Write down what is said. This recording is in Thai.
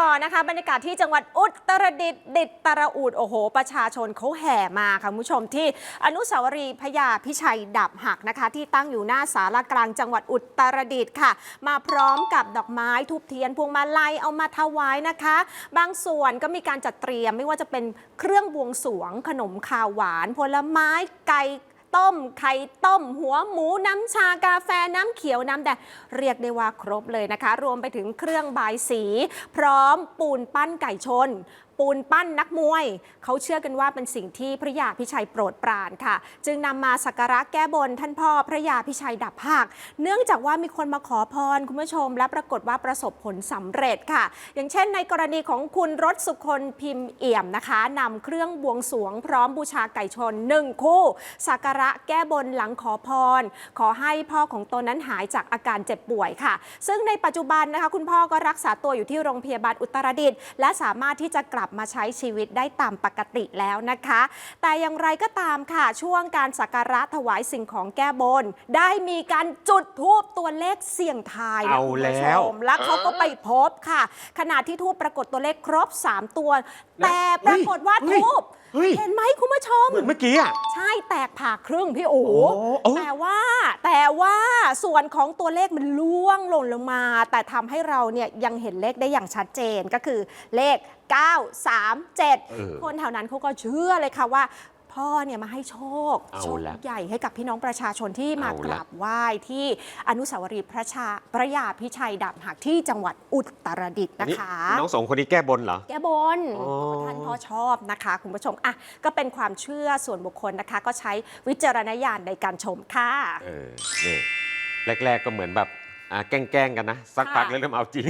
ต่อนะคะบรรยากาศที่จังหวัดอุตรดิตถ์ดิตตรอูดโอ้โห ประชาชนเขาแห่มาค่ะคุณผู้ชมที่อนุสาวรีย์พญาพิชัยดับหักนะคะ ที่ตั้งอยู่หน้าศาลากลางจังหวัดอุตรดิตถ์ค่ะ มาพร้อมกับดอกไม้ทูบเทียนพวงมาลัยเอามาถวายนะคะ บางส่วนก็มีการจัดเตรียมไม่ว่าจะเป็นเครื่องบวงสวงขนมข้าวหวาน ผลไม้ไก่ ต้ม ไข่ต้ม หัวหมูน้ำชากาแฟน้ำเขียวน้ำแดงเรียกได้ว่าครบเลยนะคะ รวมไปถึงเครื่องบายสี พร้อมปูนปั้นไก่ชน ปูนปั้นนักมวย เขาเชื่อกันว่าเป็นสิ่งที่พระยาพิชัยโปรดปรานค่ะ จึงนำมาสักการะแก้บนท่านพ่อพระยาพิชัยดับหักเนื่องจากว่ามีคนมาขอพรคุณผู้ชม และปรากฏว่าประสบผลสำเร็จค่ะ อย่างเช่น ในกรณีของคุณรถสุคนพิมพ์เอี่ยมนะคะนำเครื่องบวงสรวงพร้อมบูชาไก่ชนหนึ่งคู่สักการะแก้บนหลังขอพร ขอให้พ่อของตนนั้นหายจากอาการเจ็บป่วยค่ะ ซึ่งในปัจจุบันนะคะ คุณพ่อก็รักษาตัวอยู่ที่โรงพยาบาลอุตรดิตถ์และสามารถที่จะกลับมาใช้ชีวิตได้ตามปกติแล้วนะคะ แต่อย่างไรก็ตามค่ะ ช่วงการสักการะถวายสิ่งของแก้บน ได้มีการจุดทูบตัวเลขเสี่ยงทายนะเอาคุณผู้แล้ชวมแล้วเขาก็ไปพบค่ะ ขณะที่ทูบปรากฏตัวเลขครบ 3 ตัว แต่ปรากฏว่าเฮ้ยทูบ เฮ้ย เห็นไหมคุณผู้ชม เหมือนเมื่อกี้อะ ใช่แตกผ่าครึ่งพี่โอ๋โอ้เอ้าแต่ว่าแต่ว่าส่วนของตัวเลขมันล่วงหล่นลงมา แต่ทำให้เราเนี่ยยังเห็นเลขได้อย่างชัดเจนก็คือเลข 9 3เออ7คนแถวนั้นเขาก็เชื่อเลยค่ะว่า พ่อเนี่ยมาให้โชคเอาโชคละใหญ่ให้กับพี่น้องประชาชนที่มาเอากละราบไหว้ที่อนุสาวรีย์พระชาพระยาพิชัยดับหักที่จังหวัดอุตรดิตถ์นะคะ น้องสองคนนี้แก้บนเหรอ แก้บนอ๋อท่านพ่อชอบนะคะ คุณผู้ชมอะก็เป็นความเชื่อส่วนบุคคลนะคะ ก็ใช้วิจารณญาณในการชมค่ะเออนี่แรก ๆก็เหมือนแบบอ่าแกล้งๆกันนะ สักพักค่ะแล้วเริ่มเอาจริง